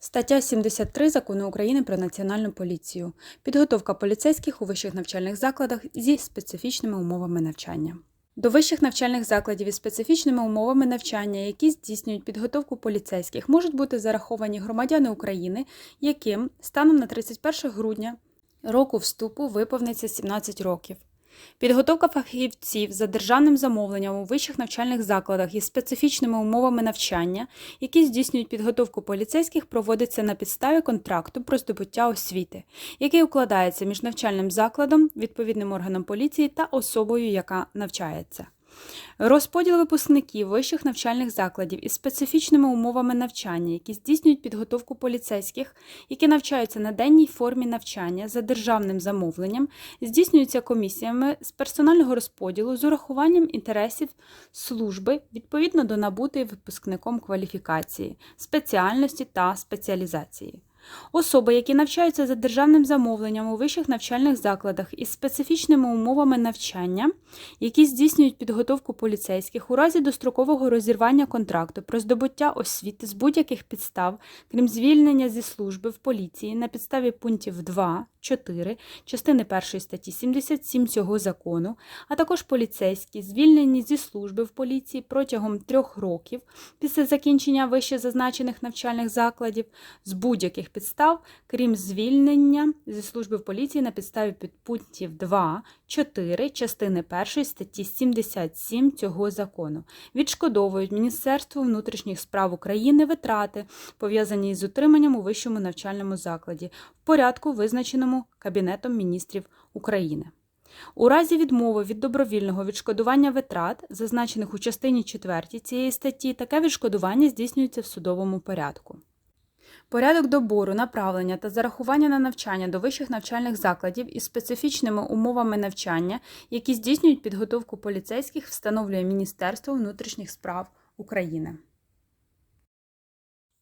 Стаття 73 Закону України про національну поліцію. Підготовка поліцейських у вищих навчальних закладах зі специфічними умовами навчання. До вищих навчальних закладів із специфічними умовами навчання, які здійснюють підготовку поліцейських, можуть бути зараховані громадяни України, яким станом на 31 грудня року вступу виповниться 17 років. Підготовка фахівців за державним замовленням у вищих навчальних закладах із специфічними умовами навчання, які здійснюють підготовку поліцейських, проводиться на підставі контракту про здобуття освіти, який укладається між навчальним закладом, відповідним органом поліції та особою, яка навчається. Розподіл випускників вищих навчальних закладів із специфічними умовами навчання, які здійснюють підготовку поліцейських, які навчаються на денній формі навчання за державним замовленням, здійснюється комісіями з персонального розподілу з урахуванням інтересів служби відповідно до набутої випускником кваліфікації, спеціальності та спеціалізації. Особи, які навчаються за державним замовленням у вищих навчальних закладах із специфічними умовами навчання, які здійснюють підготовку поліцейських у разі дострокового розірвання контракту про здобуття освіти з будь-яких підстав, крім звільнення зі служби в поліції на підставі пунктів 2, 4 частини 1 статті 77 цього закону, а також поліцейські, звільнені зі служби в поліції протягом трьох років після закінчення вище зазначених навчальних закладів з будь-яких підстав, крім звільнення зі служби в поліції на підставі підпунктів 2, 4 частини 1 статті 77 цього закону, відшкодовують Міністерству внутрішніх справ України витрати, пов'язані з утриманням у вищому навчальному закладі, в порядку, визначеному Кабінетом міністрів України. У разі відмови від добровільного відшкодування витрат, зазначених у частині 4 цієї статті, таке відшкодування здійснюється в судовому порядку. Порядок добору, направлення та зарахування на навчання до вищих навчальних закладів із специфічними умовами навчання, які здійснюють підготовку поліцейських, встановлює Міністерство внутрішніх справ України.